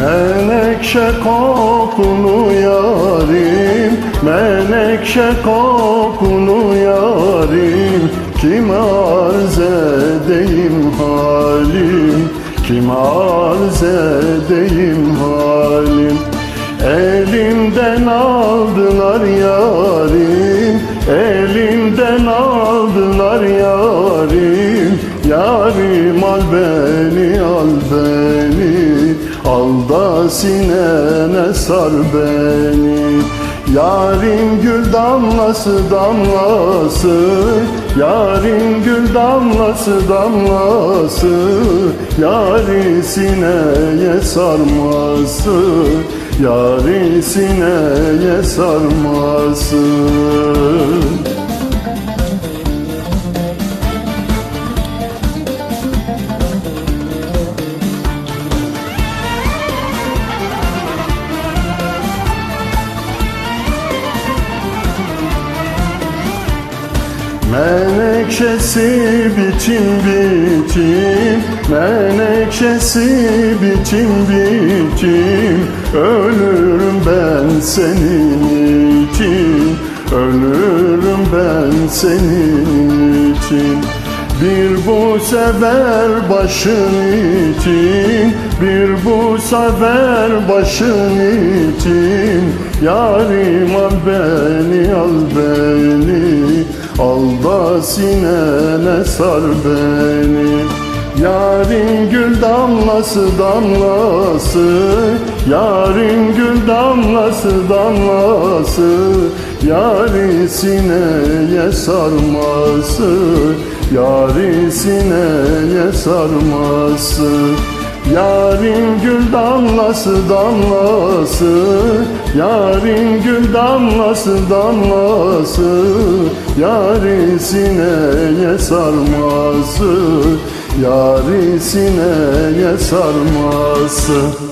Menekşe kokunu yarim Menekşe kokunu yarim. Kime arz edeyim halim Kime arz edeyim halim? Elimden aldılar yarim Elimden aldılar yarim. Yarim al sinene sar beni. Yarim gül damlası damlası Yarim gül damlası damlası Yari sineye sarması Yari sineye sarması Menekşesi biçim biçim Menekşesi biçim biçim. Ölürüm ben senin için Ölürüm ben senin için. Bir bu sefer başın için Bir bu sefer başın için. Yarim al beni al beni sinene sar beni. Yarim gül damlası damlası. Yarim gül damlası damlası. Yari sineye sarması. Yari sineye sarması Yarim gül damlası damlası Yarim gül damlası damlası Yari sineye sarması Yari sineye sarması